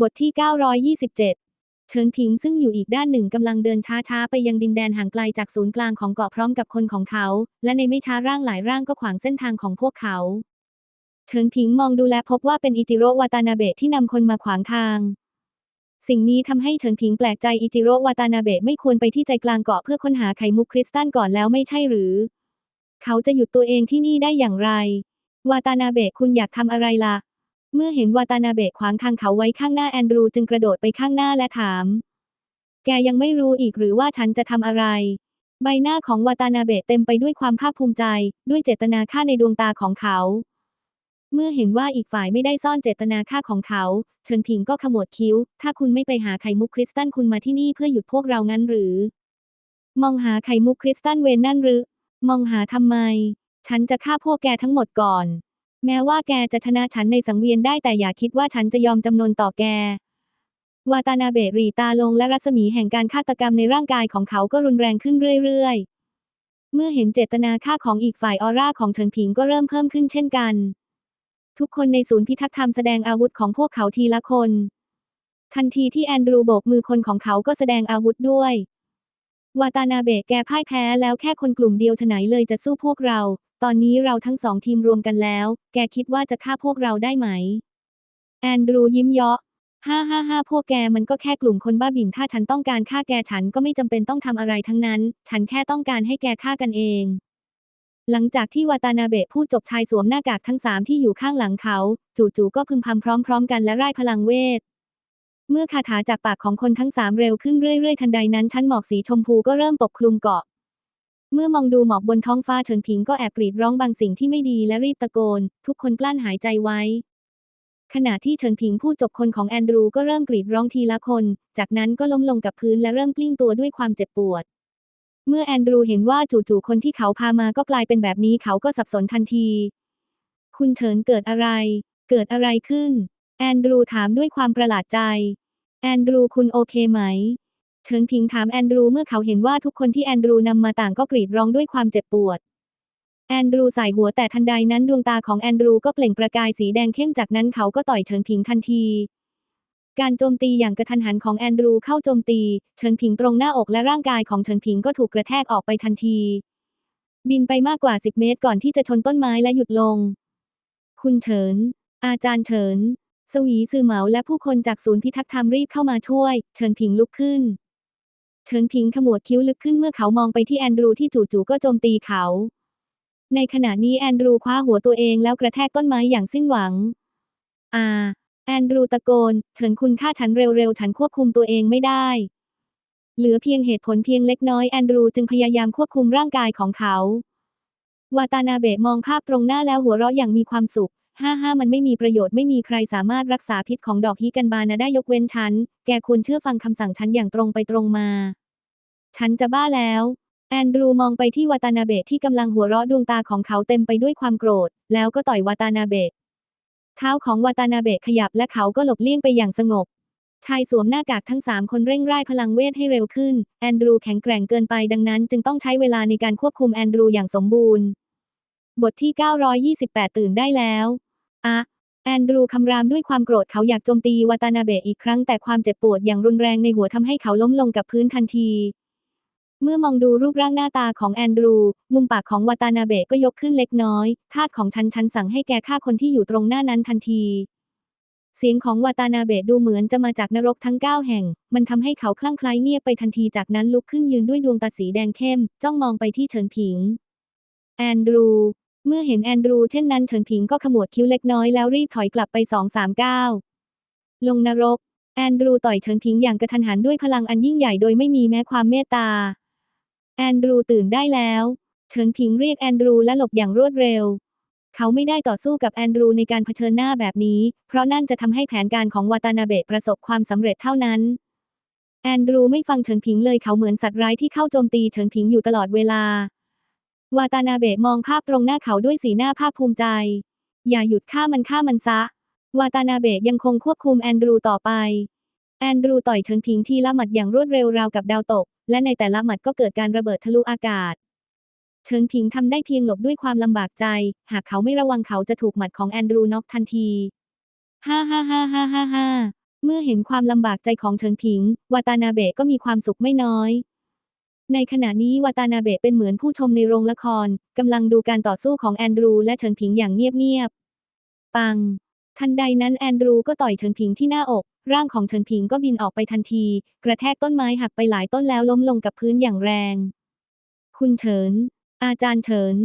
บทที่ 927 เฉินผิงซึ่งอยู่อีกด้านหนึ่งกำลังเดินช้าๆ ไปยังดินแดนห่างไกลจากศูนย์กลางของเกาะพร้อมกับคนของเขา และในไม่ช้าร่างหลายร่างก็ขวางเส้นทางของพวกเขา เฉินผิงมองดูและพบว่าเป็นอิจิโร่วาตานาเบะที่นำคนมาขวางทาง สิ่งนี้ทำให้เฉินผิงแปลกใจอิจิโร่วาตานาเบะไม่ควรไปที่ใจกลางเกาะเพื่อค้นหาไขมุกคริสตัลก่อนแล้วไม่ใช่หรือ เขาจะหยุดตัวเองที่นี่ได้อย่างไร วาตานาเบะคุณอยากทำอะไรล่ะ เมื่อเห็นวาตานาเบะขวางทางเขาไว้ข้างหน้าแอนดรูจึงกระโดดไปข้างหน้าและถาม แกยังไม่รู้อีกหรือว่าฉันจะทำอะไร ใบหน้าของวาตานาเบะเต็มไปด้วยความภาคภูมิใจ ด้วยเจตนาฆ่าในดวงตาของเขา เมื่อเห็นว่าอีกฝ่ายไม่ได้ซ่อนเจตนาฆ่าของเขาเฉินผิงก็ขมวดคิ้ว ถ้าคุณไม่ไปหาไข่มุกคริสตัลคุณมาที่นี่เพื่อหยุดพวกเรางั้นหรือ มองหาไข่มุกคริสตัลเวนนั่นหรือ มองหาทำไม ฉันจะฆ่าพวกแกทั้งหมดก่อน แม้ว่าแกจะชนะฉันในสังเวียนได้แต่อย่าคิดว่าฉันจะยอมจำนนต่อแก วาตานาเบะรีตาลงและรัศมีแห่งการฆาตกรรมในร่างกายของเขาก็รุนแรงขึ้นเรื่อยๆ เมื่อเห็นเจตนาฆ่าของอีกฝ่ายออร่าของเฉินผิงก็เริ่มเพิ่มขึ้นเช่นกัน ทุกคนในศูนย์พิทักษ์ธรรมแสดงอาวุธของพวกเขาทีละคน ทันทีที่แอนดรูโบกมือคนของเขาก็แสดงอาวุธด้วย วาตานาเบะแกพ่ายแพ้แล้วแค่คนกลุ่มเดียวฉะไหนเลยจะสู้พวกเรา ตอนนี้เราทั้งสองทีมรวมกันแล้ว แกคิดว่าจะฆ่าพวกเราได้ไหม แอนดรูยิ้มเยาะฮ่าฮ่าฮ่าพวกแกมันก็แค่กลุ่มคนบ้าบิ่นถ้าฉันต้องการฆ่าแกฉันก็ไม่จำเป็นต้องทำอะไรทั้งนั้น ฉันแค่ต้องการให้แกฆ่ากันเอง หลังจากที่วาตานาเบะพูดจบชายสวมหน้ากากทั้งสามที่อยู่ข้างหลังเขา จู่ๆก็พึมพำพร้อม ๆ กันและไร่พลังเวท เมื่อคาถาจากปากของคนทั้งสามเร็วขึ้นเรื่อยๆ ทันใดนั้นชั้นหมอกสีชมพูก็เริ่มปกคลุมเกาะ เมื่อมองดูหมอกบนท้องฟ้าเฉินผิงก็แอบกรีดร้องบางสิ่งที่ไม่ดีและรีบตะโกน ทุกคนกลั้นหายใจไว้ ขณะที่เฉินผิงพูดจบคนของแอนดรูก็เริ่มกรีดร้องทีละคน จากนั้นก็ล้มลงกับพื้นและเริ่มกลิ้งตัวด้วยความเจ็บปวด เมื่อแอนดรูเห็นว่าจู่ๆคนที่เขาพามาก็กลายเป็นแบบนี้เขาก็สับสนทันที คุณเฉินเกิดอะไร เกิดอะไรขึ้น แอนดรูถามด้วยความประหลาดใจ แอนดรูคุณโอเคไหม เฉินผิงถามแอนดรูเมื่อเขาเห็นว่าทุกคนที่แอนดรูนำมาต่างก็กรีดร้องด้วยความเจ็บปวด แอนดรูใส่หัวแต่ทันใดนั้นดวงตาของแอนดรูก็เปล่งประกายสีแดงเข้มจากนั้นเขาก็ต่อยเฉินผิงทันที การโจมตีอย่างกระทันหันของแอนดรูเข้าโจมตี เฉินผิงตรงหน้าอกและร่างกายของเฉินผิงก็ถูกกระแทกออกไปทันที บินไปมากกว่า 10 เมตรก่อนที่จะชนต้นไม้และหยุดลง คุณเฉิน อาจารย์เฉิน สวีซือเหมาและผู้คนจากศูนย์พิทักษ์ธรรมรีบเข้ามาช่วยเฉินผิงลุกขึ้นเฉินผิงขมวดคิ้วลึกขึ้นเมื่อเขามองไปที่แอนดรูที่จู่ๆก็โจมตีเขา ในขณะนี้แอนดรูคว้าหัวตัวเองแล้วกระแทกต้นไม้อย่างสิ้นหวัง อ่า แอนดรูตะโกนเฉินคุณฆ่าฉันเร็วๆ ฉันควบคุมตัวเองไม่ได้ เหลือเพียงเหตุผลเพียงเล็กน้อยแอนดรูจึงพยายามควบคุมร่างกายของเขา วาตานาเบะมองภาพตรงหน้าแล้วหัวเราะอย่างมีความสุข ห้าห้ามันไม่มีประโยชน์ไม่มีใครสามารถรักษาพิษของดอกฮิกันบานาได้ยกเว้นฉัน แกควรเชื่อฟังคำสั่งฉันอย่างตรงไปตรงมา ฉันจะบ้าแล้ว แอนดรูมองไปที่วาตานาเบะที่กำลังหัวเราะดวงตาของเขาเต็มไปด้วยความโกรธ แล้วก็ต่อยวาตานาเบะเท้าของวาตานาเบะขยับและเขาก็หลบเลี่ยงไปอย่างสงบชายสวมหน้ากากทั้งสามคนเร่งร่ายพลังเวทให้เร็วขึ้น แอนดรูแข็งแกร่งเกินไปดังนั้นจึงต้องใช้เวลาในการควบคุมแอนดรูอย่างสมบูรณ์ บทที่ 928 ตื่นได้แล้ว อะแอนดรูคำรามด้วยความโกรธเขาอยากโจมตีวาตานาเบะอีกครั้งแต่ความเจ็บปวดอย่างรุนแรงในหัวทำให้เขาล้มลงกับพื้นทันที เมื่อมองดูรูปร่างหน้าตาของแอนดรู มุมปากของวาตานาเบะก็ยกขึ้นเล็กน้อยทาสของฉันฉันสั่งให้แกฆ่าคนที่อยู่ตรงหน้านั้นทันที เสียงของวาตานาเบะดูเหมือนจะมาจากนรกทั้งเก้าแห่ง มันทำให้เขาคลั่งไคล้เงียบไปทันทีจากนั้นลุกขึ้นยืนด้วยดวงตาสีแดงเข้ม จ้องมองไปที่เฉินผิง แอนดรู เมื่อเห็นแอนดรูเช่นนั้นเฉินผิงก็ขมวดคิ้วเล็กน้อยแล้วรีบถอยกลับไปสองสามก้าวลงนรก แอนดรูต่อยเฉินผิงอย่างกระทันหันด้วยพลังอันยิ่งใหญ่โดยไม่มีแม้ความเมตตา แอนดรูตื่นได้แล้วเฉินผิงเรียกแอนดรูและหลบอย่างรวดเร็ว เขาไม่ได้ต่อสู้กับแอนดรูในการเผชิญหน้าแบบนี้ เพราะนั่นจะทำให้แผนการของวาตานาเบะประสบความสำเร็จเท่านั้น แอนดรูไม่ฟังเฉินผิงเลยเขาเหมือนสัตว์ร้ายที่เข้าโจมตีเฉินผิงอยู่ตลอดเวลา วาตานาเบะมองภาพตรงหน้าเขาด้วยสีหน้าภาคภูมิใจ อย่าหยุดฆ่ามันฆ่ามันซะ วาตานาเบะยังคงควบคุมแอนดรูต่อไป แอนดรูต่อยเฉินผิงทีละหมัดอย่างรวดเร็วราวกับดาวตก และในแต่ละหมัดก็เกิดการระเบิดทะลุอากาศ เฉินผิงทำได้เพียงหลบด้วยความลำบากใจ หากเขาไม่ระวังเขาจะถูกหมัดของแอนดรูน็อกทันทีฮ่าฮ่าฮ่าฮ่าฮ่าฮ่าเมื่อเห็นความลำบากใจของเฉินผิง วาตานาเบะก็มีความสุขไม่น้อย ในขณะนี้วาตานาเบะเป็นเหมือนผู้ชมในโรงละคร กำลังดูการต่อสู้ของแอนดรูและเฉินผิงอย่างเงียบๆ ปัง ทันใดนั้นแอนดรูก็ต่อยเฉินผิงที่หน้าอก ร่างของเฉินผิงก็บินออกไปทันที กระแทกต้นไม้หักไปหลายต้นแล้วล้มลงกับพื้นอย่างแรง คุณเฉิน อาจารย์เฉิน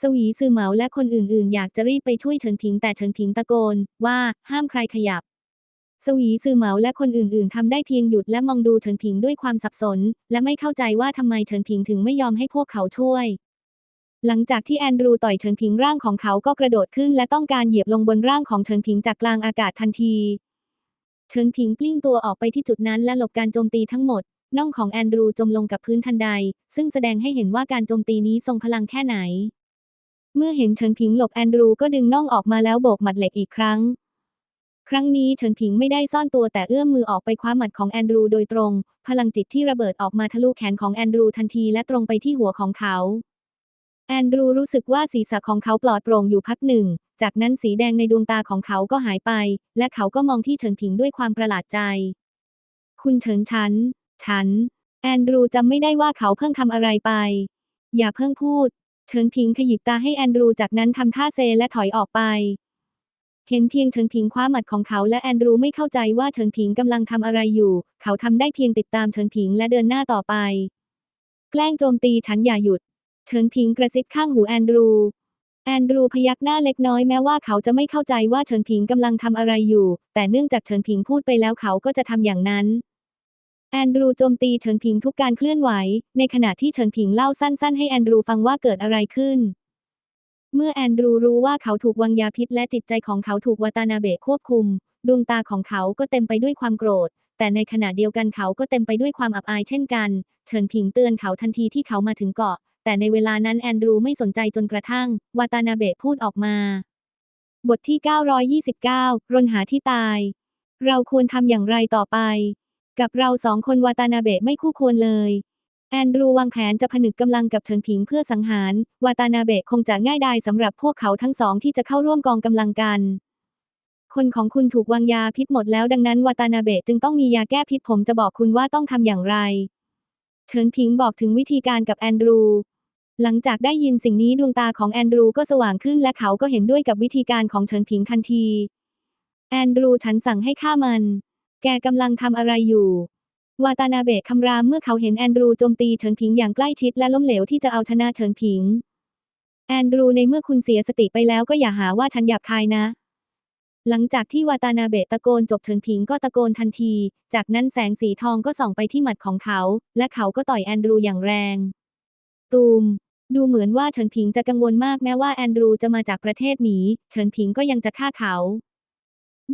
สวีซือเหมาและคนอื่นๆ อยากจะรีบไปช่วยเฉินผิงแต่เฉินผิงตะโกนว่าห้ามใครขยับ สวีซือเหมาและคนอื่นๆ ทำได้เพียงหยุดและมองดูเฉินผิงด้วยความสับสน และไม่เข้าใจว่าทำไมเฉินผิงถึงไม่ยอมให้พวกเขาช่วย หลังจากที่แอนดรูต่อยเฉินผิงร่างของเขาก็กระโดดขึ้น และต้องการเหยียบลงบนร่างของเฉินผิงจากกลางอากาศทันที เฉินผิงกลิ้งตัวออกไปที่จุดนั้นและหลบการโจมตีทั้งหมด น่องของแอนดรูจมลงกับพื้นทันใด ซึ่งแสดงให้เห็นว่าการโจมตีนี้ทรงพลังแค่ไหน เมื่อเห็นเฉินผิงหลบแอนดรูก็ดึงน่องออกมาแล้วโบกหมัดเหล็กอีกครั้ง ครั้งนี้เฉินผิงไม่ได้ซ่อนตัวแต่เอื้อมมือออกไปคว้าหมัดของแอนดรูโดยตรง พลังจิตที่ระเบิดออกมาทะลุแขนของแอนดรูทันทีและตรงไปที่หัวของเขา แอนดรูรู้สึกว่าศีรษะของเขาปลอดโปร่งอยู่พักหนึ่ง จากนั้นสีแดงในดวงตาของเขาก็หายไป และเขาก็มองที่เฉินผิงด้วยความประหลาดใจ คุณเฉินฉัน ฉัน แอนดรูจำไม่ได้ว่าเขาเพิ่งทำอะไรไป อย่าเพิ่งพูด เฉินผิงขยิบตาให้แอนดรูจากนั้นทำท่าเซและถอยออกไป เห็นเพียงเฉินผิงคว้าหมัดของเขาและแอนดรูไม่เข้าใจว่าเฉินผิงกำลังทำอะไรอยู่ เขาทำได้เพียงติดตามเฉินผิงและเดินหน้าต่อไป แกล้งโจมตีฉันอย่าหยุด เฉินผิงกระซิบข้างหูแอนดรู แอนดรูพยักหน้าเล็กน้อยแม้ว่าเขาจะไม่เข้าใจว่าเฉินผิงกำลังทำอะไรอยู่ แต่เนื่องจากเฉินผิงพูดไปแล้วเขาก็จะทำอย่างนั้นแอนดรูโจมตีเฉินผิงทุกการเคลื่อนไหว ในขณะที่เฉินผิงเล่าสั้นๆ ให้แอนดรูฟังว่าเกิดอะไรขึ้น เมื่อแอนดรูรู้ว่าเขาถูกวางยาพิษและจิตใจของเขาถูกวาตานาเบะควบคุม ดวงตาของเขาก็เต็มไปด้วยความโกรธ แต่ในขณะเดียวกันเขาก็เต็มไปด้วยความอับอายเช่นกัน เฉินผิงเตือนเขาทันทีที่เขามาถึงเกาะ แต่ในเวลานั้นแอนดรูไม่สนใจจนกระทั่งวาตานาเบะพูดออกมา บทที่ 929 รนหาที่ตาย เราควรทำอย่างไรต่อไป กับเราสองคนวาตานาเบะไม่คู่ควรเลย แอนดรูวางแผนจะผนึกกำลังกับเฉินผิงเพื่อสังหาร วาตานาเบะคงจะง่ายดายสำหรับพวกเขาทั้งสองที่จะเข้าร่วมกองกำลังกัน คนของคุณถูกวางยาพิษหมดแล้วดังนั้นวาตานาเบะจึงต้องมียาแก้พิษผมจะบอกคุณว่าต้องทำอย่างไร เฉินผิงบอกถึงวิธีการกับแอนดรู หลังจากได้ยินสิ่งนี้ดวงตาของแอนดรูก็สว่างขึ้นและเขาก็เห็นด้วยกับวิธีการของเฉินผิงทันที แอนดรูฉันสั่งให้ฆ่ามัน แกกำลังทำอะไรอยู่ วาตานาเบะคำรามเมื่อเขาเห็นแอนดรูโจมตีเฉินผิงอย่างใกล้ชิดและล้มเหลวที่จะเอาชนะเฉินผิง แอนดรูในเมื่อคุณเสียสติไปแล้วก็อย่าหาว่าฉันหยาบคายนะ หลังจากที่วาตานาเบะตะโกนจบเฉินผิงก็ตะโกนทันที จากนั้นแสงสีทองก็ส่องไปที่หมัดของเขา และเขาก็ต่อยแอนดรูอย่างแรง ตูม ดูเหมือนว่าเฉินผิงจะกังวลมากแม้ว่าแอนดรูจะมาจากประเทศหมี เฉินผิงก็ยังจะฆ่าเขา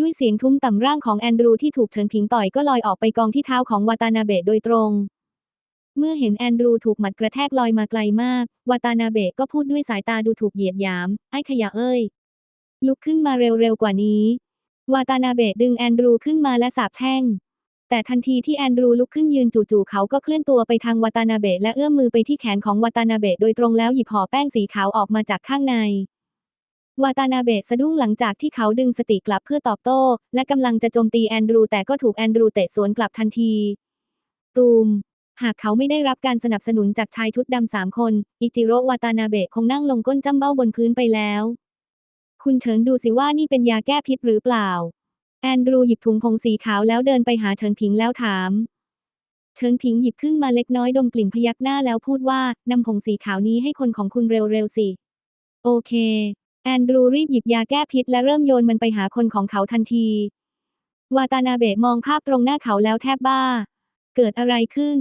ด้วยเสียงทุ้มต่ำร่างของแอนดรูที่ถูกเฉินผิงต่อยก็ลอยออกไปกองที่เท้าของวาตานาเบะโดยตรง เมื่อเห็นแอนดรูถูกหมัดกระแทกลอยมาไกลมาก วาตานาเบะก็พูดด้วยสายตาดูถูกเหยียดหยาม ไอ้ขยะเอ้ย ลุกขึ้นมาเร็วๆกว่านี้ วาตานาเบะดึงแอนดรูขึ้นมาและสาบแช่ง แต่ทันทีที่แอนดรูลุกขึ้นยืนจู่ๆเขาก็เคลื่อนตัวไปทางวาตานาเบะและเอื้อมมือไปที่แขนของวาตานาเบะโดยตรงแล้วหยิบห่อแป้งสีขาวออกมาจากข้างใน วาตานาเบะสะดุ้งหลังจากที่เขาดึงสติกลับเพื่อตอบโต้ และกำลังจะโจมตีแอนดรูแต่ก็ถูกแอนดรูเตะสวนกลับทันที ตูม หากเขาไม่ได้รับการสนับสนุนจากชายชุดดำสามคน อิจิโร่วาตานาเบะคงนั่งลงก้นจ้ำเบ้าบนพื้นไปแล้ว คุณเฉินดูสิว่านี่เป็นยาแก้พิษหรือเปล่า แอนดรูหยิบถุงผงสีขาวแล้วเดินไปหาเฉินผิงแล้วถาม เฉินผิงหยิบขึ้นมาเล็กน้อยดมกลิ่นพยักหน้าแล้วพูดว่านำผงสีขาวนี้ให้คนของคุณเร็วๆสิ โอเค แอนดรูรีบหยิบยาแก้พิษและเริ่มโยนมันไปหาคนของเขาทันที วาตานาเบะมองภาพตรงหน้าเขาแล้วแทบบ้า เกิดอะไรขึ้น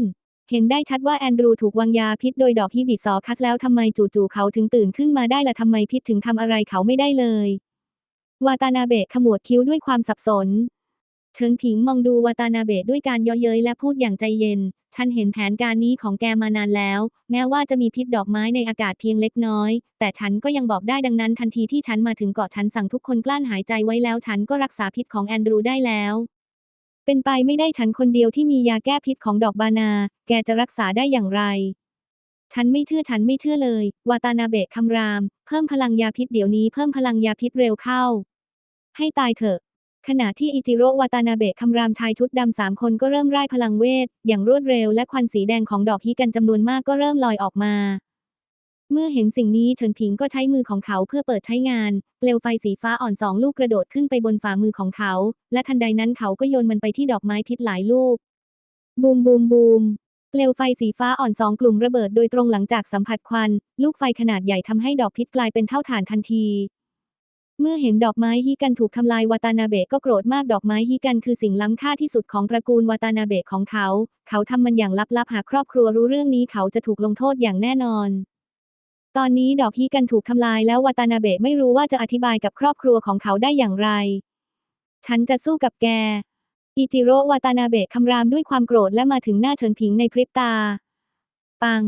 เห็นได้ชัดว่าแอนดรูถูกวางยาพิษโดยดอกฮิบิซอคัสแล้วทำไมจู่ๆเขาถึงตื่นขึ้นมาได้ละทำไมพิษถึงทำอะไรเขาไม่ได้เลย วาตานาเบะขมวดคิ้วด้วยความสับสน เฉินผิงมองดูวาตานาเบะด้วยการเย่อเย้ยและพูดอย่างใจเย็น ฉันเห็นแผนการนี้ของแกมานานแล้ว แม้ว่าจะมีพิษดอกไม้ในอากาศเพียงเล็กน้อย แต่ฉันก็ยังบอกได้ดังนั้นทันทีที่ฉันมาถึงเกาะฉันสั่งทุกคนกลั้นหายใจไว้แล้วฉันก็รักษาพิษของแอนดรูได้แล้ว เป็นไปไม่ได้ฉันคนเดียวที่มียาแก้พิษของดอกบานา แกจะรักษาได้อย่างไร ฉันไม่เชื่อฉันไม่เชื่อเลย วาตานาเบะคำราม เพิ่มพลังยาพิษเดี๋ยวนี้เพิ่มพลังยาพิษเร็วเข้า ให้ตายเถอะ ขณะที่อิจิโร่วาตานาเบะคำรามชายชุดดำสามคนก็เริ่มร่ายพลังเวท อย่างรวดเร็วและควันสีแดงของดอกฮิกันจำนวนมากก็เริ่มลอยออกมา เมื่อเห็นสิ่งนี้เฉินผิงก็ใช้มือของเขาเพื่อเปิดใช้งาน เปลวไฟสีฟ้าอ่อนสองลูกกระโดดขึ้นไปบนฝ่ามือของเขา และทันใดนั้นเขาก็โยนมันไปที่ดอกไม้พิษหลายลูก บูมบูมบูมเปลวไฟสีฟ้าอ่อนสองกลุ่มระเบิดโดยตรงหลังจากสัมผัสควัน ลูกไฟขนาดใหญ่ทำให้ดอกพิษกลายเป็นเท่าฐานทันที เมื่อเห็นดอกไม้ฮิกันถูกทำลายวาตานาเบะก็โกรธมากดอกไม้ฮิกันคือสิ่งล้ำค่าที่สุดของตระกูลวาตานาเบะของเขา เขาทำมันอย่างลับๆหากครอบครัวรู้เรื่องนี้เขาจะถูกลงโทษอย่างแน่นอน ตอนนี้ดอกฮิกันถูกทำลายแล้ววาตานาเบะไม่รู้ว่าจะอธิบายกับครอบครัวของเขาได้อย่างไร ฉันจะสู้กับแก อิจิโร่วาตานาเบะคำรามด้วยความโกรธและมาถึงหน้าเฉินผิงในพริบตา ปัง